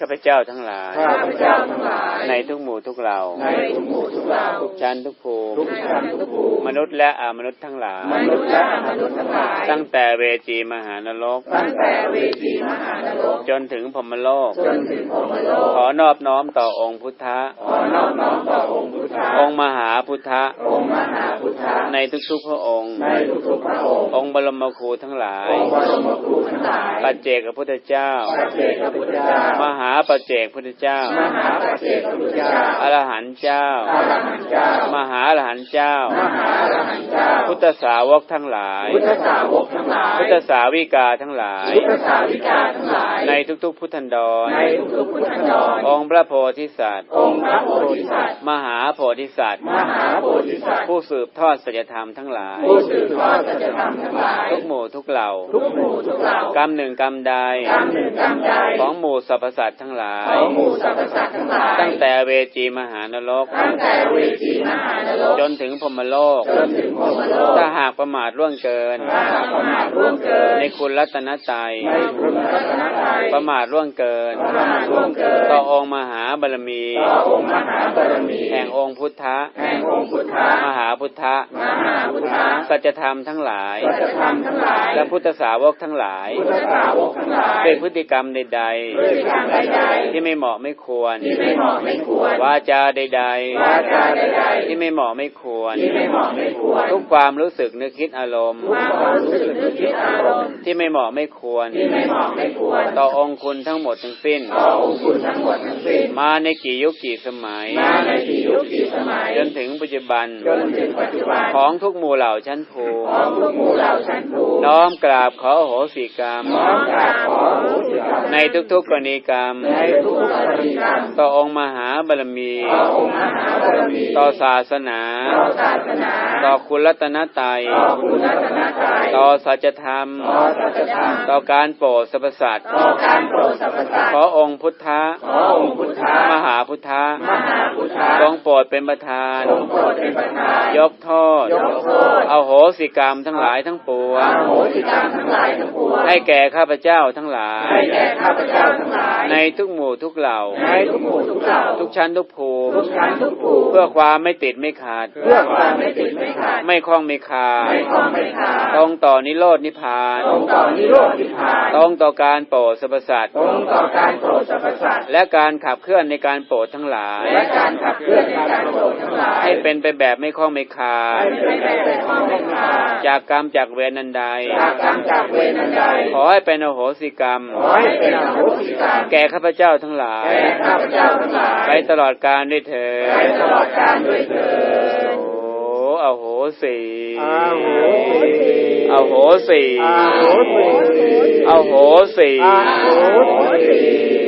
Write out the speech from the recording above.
ข้าพเจ้าทั้งหลายข้าพเจ้าทั้งหลาย ในทุกหมู่ทุกเหล่าในทุกหมู่ทุกเหล่าทุกชั้นทุกภูมิทุกชั้นทุกภูมิมนุษย์และอมนุษย์ทั้งหลายมนุษย์และอมนุษย์ทั้งหลาย ตั้งแต่เวจีมหานรก ตั้งแต่เวทีมหานรก จนถึงพรหมโลก จนถึงพรหมโลก ขอนอบน้อมต่อองค์พุทธะขอนอบน้อม พุทธะองค์มหาพุทธะในทุกๆพระองค์ในทุกๆพระองค์ องค์บรมครูทั้งหลายองค์บรมครูทั้งหลายปัจเจกพุทธเจ้าพระเจกพุทธเจ้ามหาปัจเจกพุทธเจ้ามหาปัจเจกพุทธเจ้าอรหันต์เจ้าอรหันต์เจ้ามหาอรหันต์เจ้ามหาอรหันต์เจ้า พุทธสาวกทั้งหลาย พุทธสาวกทั้งหลาย พุทธสาวิกาทั้งหลายพุทธสาวิกาทั้งหลาย ในทุกๆพุทธันดรในทุกๆพุทธันดรองค์พระโพธิสัตว์ องค์พระโพธิสัตว์ มหาโพธิสัตว์ มหาโพธิสัตว์ ผู้สืบทอดสัจธรรมทั้งหลาย ผู้สืบทอดสัจธรรมทั้งหลาย ทุกหมู่ทุกเหล่า ทุกหมู่ทุกเหล่ากรรมหนึ่งกรรมใด กรรมหนึ่งกรรมใด ของหมู่สรรพสัตว์ทั้งหลาย ของหมู่สรรพสัตว์ทั้งหลาย ตั้งแต่เวจีมหานรก ตั้งแต่เวทีมหานรก จนถึงพรหมโลก จนถึงพรหมโลกถ้าหากประมาทร่วงเกินถ้าหากประมาทร่วงเกิน ในคุณรัตนตรัยในคุณรัตนตรัยประมาทร่วงเกินประมาทร่วงเกินต่อองค์มหาบารมีต่อองค์มหาบารมี แห่งองค์พุทธะแห่งองค์ พุทธะมหาพุทธะมหาพุทธะสัจธรรมทั้งหลายสัจธรรมทั้งหลาย และพุทธสาวกทั้งหลายพุทธสาวกทั้งหลายเป็นพฤติกรรมใดพฤติกรรมใดๆ ที่ไม่เหมาะไม่ควรๆที่ไม่เหมาะไม่ควรวาจาใดวาจาใดๆที่ไม่เหมาะไม่ควรๆที่ไม่เหมาะไม่ควร ทุกความรู้สึกนึกคิดอารมณ์ทุกความรู้สึกนึกคิดอารมณ์ที่ไม่เหมาะไม่ควรที่ไม่เหมาะไม่ควร ต่อองค์คุณทั้งหมดทั้งสิ้นต่อองค์คุณทั้งหมดทั้งสิ้น มาในกี่ยุคกี่สมัยมาในกี่ยุคกี่สมัยจนถึงปัจจุบันจนถึงปัจจุบันของทุกหมู่เหล่าชั้นภูของทุกหมู่เหล่าชั้นภูน้อมกราบขออโหสิกรรมน้อมกราบขออโหสิกรรมในทุกๆกรณีกรรม ในทุกๆกรณีกรรม ต่อองค์มหาบารมี ต่อองค์มหาบารมีต่อศาสนาต่อศาสนาต่อคุณรัตนตรัยต่อคุณรัตนตรัยต่อสัจธรรมต่อสัจธรรมต่อการโปรดสรรพสัตว์ต่อการโปรดสรรพสัตว์ขอองค์พุทธะขอองค์พุทธะมหาพุทธะมหาพุทธะทรงโปรดเป็นประธานทรงโปรดเป็นประธานยกโทษยกโทษเอาโหสิกรรมทั้งหลายทั้งปวองโหสิกรรมทั้งหลายทั้งปวงให้แก่ข้าพเจ้าทั้งหลายให้แก่ข้าพเจ้าทั้งหลาย ในทุกหมู่ทุกเหล่าในทุกหมู่ทุกเหล่าทุกชั้นทุกภูมิทุกชั้นทุกภูมิเพื่อความไม่ติดไม่ขาด เพื่อความไม่ติดไม่ขาด ไม่คล้องไม่คาไม่คล้องไม่ขาดตรงต่อนิโรดนิพพานตรงต่อนิโรธนิพพานตรงต่อการโปรดสรรพสัตว์ตรงต่อการโปรดสรรพสัตว์และการขับเคลื่อนในการโปรดทั้งหลาย และการขับเคลื่อนในการโปรดทั้งหลาย ให้เป็นไปแบบไม่คล้องไม่คาให้เป็นไปแต่ความไม่ขาดจากกรรมจากเวรนันใดจากกรรมจากเวรนันใดขอให้เป็นอโหสิกรรมขอให้เป็นอโหสิกรรม แก่ข้าพเจ้าทั้งหลายแก่ข้าพเจ้าทั้งหลายไปตลอดกาลด้วยเถิดไปตลอดกาลด้วยเถิดโอ้อโหสิอาโหสิอโหสิอาโหสิอโหสิอาโหสิ